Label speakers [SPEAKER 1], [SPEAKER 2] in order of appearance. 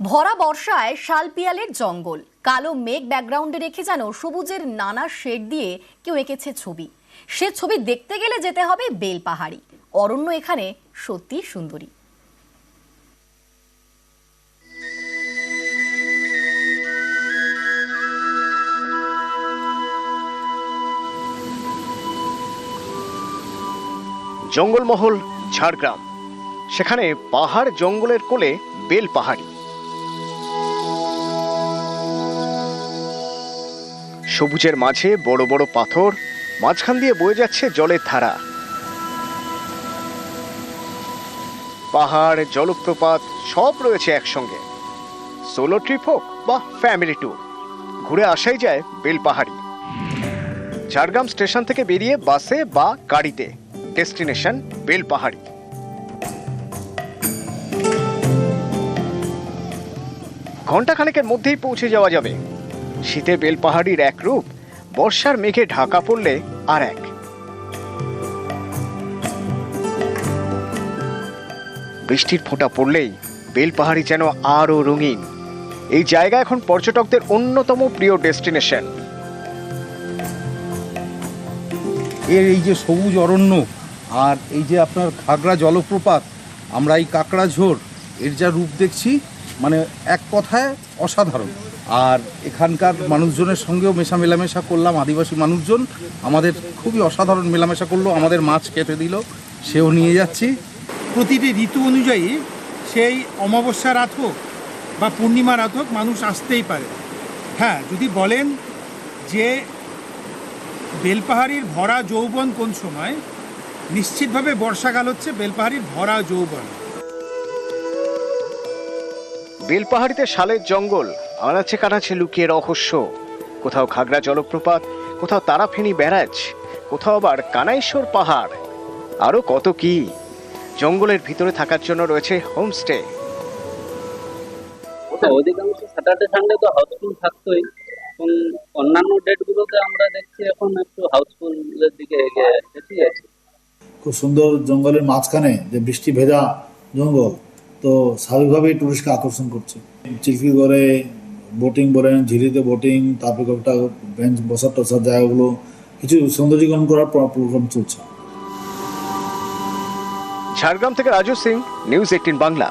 [SPEAKER 1] ভরা বর্ষায় শালপিয়ালের জঙ্গল। কালো মেঘ ব্যাকগ্রাউন্ডে রেখে যেন সবুজের নানা শেড দিয়ে কেউ এঁকেছে ছবি। সে ছবি দেখতে গেলে যেতে হবে বেলপাহাড়ি অরণ্য এখানে সত্যি সুন্দরী।
[SPEAKER 2] জঙ্গলমহল ঝাড়গ্রাম। সেখানে পাহাড় জঙ্গলের কোলে বেল পাহাড়ি। সবুজের মাঝে বড় বড় পাথর, মাঝখান দিয়ে বয়ে যাচ্ছে জলের ধারা। পাহাড়, জলপ্রপাত সব রয়েছে একসঙ্গে। সোলো ট্রিপ হোক বা ফ্যামিলি ট্যুর ঘুরে আসাই যায় বেলপাহাড়ি। ঝাড়গ্রাম স্টেশন থেকে বেরিয়ে বাসে বা গাড়িতে, ডেস্টিনেশন বেলপাহাড়ি। ঘন্টাখানেকের মধ্যেই পৌঁছে যাওয়া যাবে। শীতে বেলপাহাড়ির এক রূপ, বর্ষার মেঘে ঢাকা পড়লে আর এক। বৃষ্টির ফোঁটা পড়লেই বেলপাহাড়ি যেন আরও রঙিন। এই জায়গা এখন পর্যটকদের অন্যতম প্রিয় ডেস্টিনেশন।
[SPEAKER 3] এর এই যে সবুজ অরণ্য আর এই যে আপনার খাগড়া জলপ্রপাত, আমরা এই কাঁকড়া ঝোড় এর যা রূপ দেখছি মানে এক কথায় অসাধারণ। আর এখানকার মানুষজনের সঙ্গেও মেশা মেলামেশা করলাম, আদিবাসী মানুষজন। আমাদের খুবই অসাধারণ মেলামেশা করল, আমাদের মাছ খেতে দিল, সেও নিয়ে যাচ্ছি।
[SPEAKER 4] প্রতিটি ঋতু অনুযায়ী সেই অমাবস্যা রাত হোক বা পূর্ণিমা রাত হোক, মানুষ আসতেই পারে। হ্যাঁ যদি বলেন যে বেলপাহাড়ির ভরা যৌবন কোন সময়, নিশ্চিতভাবে বর্ষাকাল হচ্ছে বেলপাহাড়ির ভরা যৌবন।
[SPEAKER 2] বেলপাহাড়িতে শালের জঙ্গল আনাচে কানাচে লুকিয়ে রহস্য। কোথাও খাগড়া জলপ্রপাত কোথাও তারাফেনী ব্যারাজ কোথাও আবার কানাইশ্বর পাহাড়। আরও কত কি? জঙ্গলের ভিতরে থাকার জন্য রয়েছে হোমস্টে।
[SPEAKER 5] ওটা অধিকাংশ স্যাটারডে সানডে তো হাউসফুল থাকতোই। এখন অন্যান্য ডেটগুলোতে আমরা দেখছি এখন একটু হাউসফুলের দিকে এগিয়ে ঠিক
[SPEAKER 6] খুব সুন্দর জঙ্গলের মাঝখানে যে বৃষ্টি ভেজা জঙ্গল তো স্বাভাবিকভাবেই টুরিস্টকে আকর্ষণ করছে। চিলকি করে বোটিং বলেন, ঝিরিতে বোটিং তারপরে কয়েকটা বেঞ্চ বসার টসার জায়গাগুলো, কিছু সৌন্দর্যীকরণ করার প্রোগ্রাম চলছে।
[SPEAKER 2] ঝাড়গ্রাম থেকে রাজু সিং নিউজ এইটিন বাংলা।